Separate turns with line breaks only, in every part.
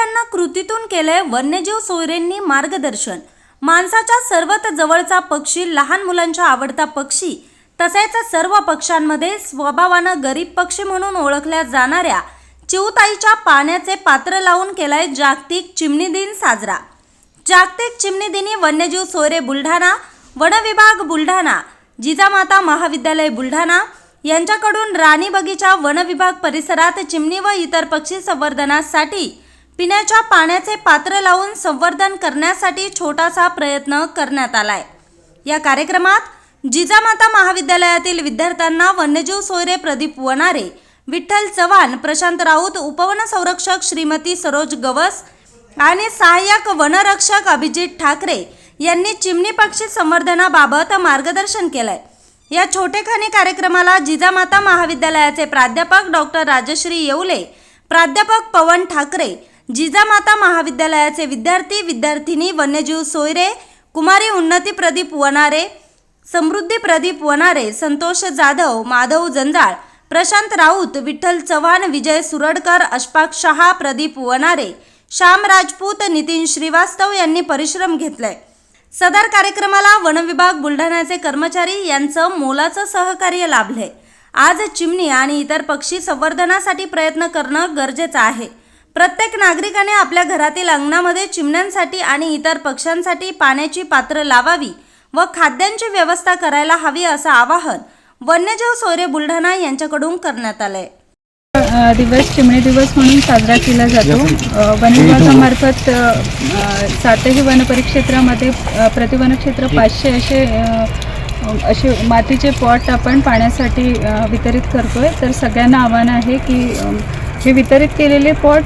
विद्यार्थ्यांना कृतीतून केले वन्यजीव सोयरेंनी मार्गदर्शन. माणसाच्या सर्वात जवळचा पक्षी लहान मुलांच्या आवडता पक्षी तसेच सर्व पक्ष्यांमध्ये स्वभावानं गरीब पक्षी म्हणून ओळखल्या जाणाऱ्या चिवताईच्या पाण्याचे पात्र लावून केलाय जागतिक चिमणी दिन साजरा. जागतिक चिमणी दिनी वन्यजीव सोयरे बुलढाणा वनविभाग बुलढाणा जिजामाता महाविद्यालय बुलढाणा यांच्याकडून राणी बगीचा वनविभाग परिसरात चिमणी व इतर पक्षी संवर्धनासाठी पिण्याच्या पाण्याचे पात्र लावून संवर्धन करण्यासाठी छोटासा प्रयत्न करण्यात आलाय. या कार्यक्रमात जिजामाता महाविद्यालयातील विद्यार्थ्यांना वन्यजीव सोयरे प्रदीप वनारे विठ्ठल चव्हाण प्रशांत राऊत उपवन संरक्षक श्रीमती सरोज गवस आणि सहाय्यक वनरक्षक अभिजित ठाकरे यांनी चिमणी पक्षी संवर्धनाबाबत मार्गदर्शन केलंय. या छोटेखानी कार्यक्रमाला जिजामाता महाविद्यालयाचे प्राध्यापक डॉक्टर राजश्री येवले प्राध्यापक पवन ठाकरे जिजामाता महाविद्यालयाचे विद्यार्थी विद्यार्थिनी वन्यजीव सोयरे कुमारी उन्नती प्रदीप वनारे समृद्धी प्रदीप वनारे संतोष जाधव माधव जंजाळ प्रशांत राऊत विठ्ठल चव्हाण विजय सुरडकर अशफाक शहा प्रदीप वनारे श्याम राजपूत नितीन श्रीवास्तव यांनी परिश्रम घेतलाय. सदर कार्यक्रमाला वनविभाग बुलढाण्याचे कर्मचारी यांचं मोलाचं सहकार्य लाभले आज चिमणी आणि इतर पक्षी संवर्धनासाठी प्रयत्न करणं गरजेचं आहे. प्रत्येक नागरिकाने आपल्या घरातील अंगणामध्ये चिमण्यांसाठी आणि इतर पक्ष्यांसाठी पाण्याची पात्र लावावी व खाद्यांची व्यवस्था करायला हवी असं आवाहन वन्यजीव सोयरे बुलढाणा यांच्याकडून करण्यात आलंय.
दिवस चिमणी दिवस म्हणून साजरा केला जातो. वन विभागामार्फत सातही वनपरिक्षेत्रामध्ये अ, प्रति वनक्षेत्र पाचशे असे असे मातीचे पॉट आपण पाण्यासाठी वितरित करतोय. तर सगळ्यांना आव्हान आहे की हे वितरित केलेले पॉट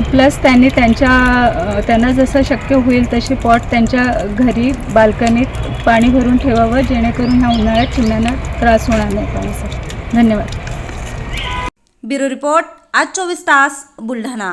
प्लस त्यांनी त्यांच्या त्यांना जसं शक्य होईल तसे पॉट त्यांच्या घरी बाल्कनीत पाणी भरून ठेवावं जेणेकरून ह्या उन्हाळ्यात चिमण्यांना त्रास होणार नाही पाण्यासाठी धन्यवाद.
ब्युरो रिपोर्ट आज चोवीस तास बुलढाणा.